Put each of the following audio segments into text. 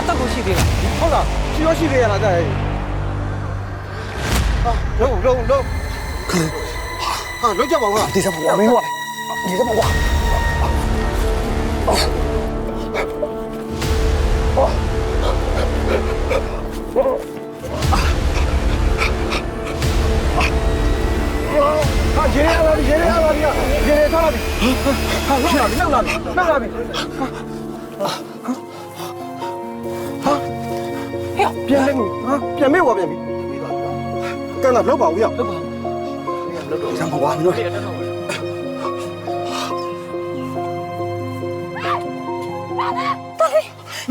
အသက်ကိုရှိသေးလားဟုတ်လားရှိရရှိသေးရလားကြရဲ့ဟာလုံးလုံးလုံးဟာလုံးကြပါဦးလားဒီစမောမင်းဟောဒီစမောကွာဟာရေရလာပြီရေရလာပြီရေရထားလာပြီဟာလောက်လာပြီ ပြန်လဲကိုဟာပြန်မေ့ဝါပြန်ပြီကဲလာလောက်ပါဦးရောက်လောက်ပါလောက်တော့ဆံပါပါမင်းတို့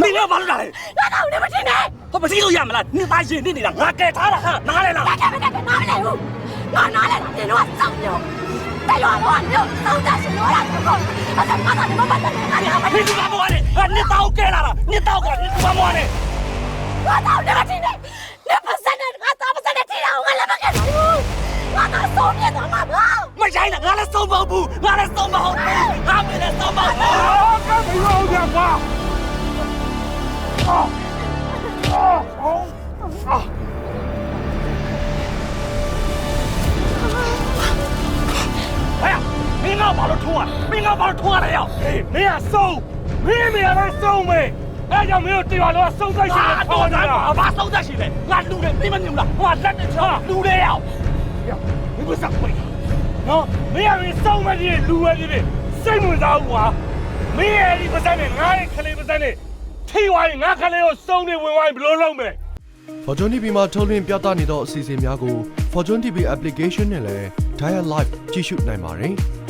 နေလဲဘာလို့လာလဲလာတော့နေမတင်နဲ့ဟောမသိလို့ရမလားနေသားရင်နေနေတာငါကဲထားတာဟာနားလဲလားကဲကဲကဲနားမလဲဘူးငါနားလဲနေတော့စောင့်နေတော့တယ်ရောတော့နေတော့စောင့်တာရှင်ရောလာတော့အဲ့ဒါငါကလည်းမပတ်တယ်ငါလည်းမပတ်တယ်နေသားမောနဲ့နေသားကိုကဲလာတာနေသားကိုနေသားမောနဲ့ ငါတော့နေမတင်နဲ့နေပါစနဲ့ငါတော့ပါစနဲ့တင်အောင်ငါလည်းမကဘူးငါတော့ဆုံးပြတော့မှာပါ 没ใช่了，俺来送包布，俺来送包布，俺们来送包布。 ကမရောကြပါ 哎呀，你俺把路冲啊，你俺把路冲了要。အေးမင်းကဆုံးမင်းမရလဲဆုံးမေ အဲကြောင့်မင်းတို့တရားလုံးကစုံသက်ရှင်တယ်ခေါ်နေတာအဘစုံသက်ရှင်တယ်ငါလူတယ်သိမမြင်ဘူးလားဟိုကလက်နဲ့ချာလူတယ်ရောက်ရောက်မင်းကစပ်ပိတ်နော်မင်းကမင်းစုံမကြီးလူပဲကြီးစိတ်ဝင်စားဘူးကွာမင်းရဲ့ဒီပါစံနဲ့ငါရဲ့ခလေးပါစံနဲ့ထိဝိုင်းငါခလေးကိုစုံနေဝင်ဝိုင်းဘလို့လုံးမယ် Fortune TV မှာထုတ်လွှင့်ပြသနေသောအစီအစဉ်များကို Fortune TV application နဲ့လည်း Dial Live ကြည့်ရှုနိုင်ပါတယ်။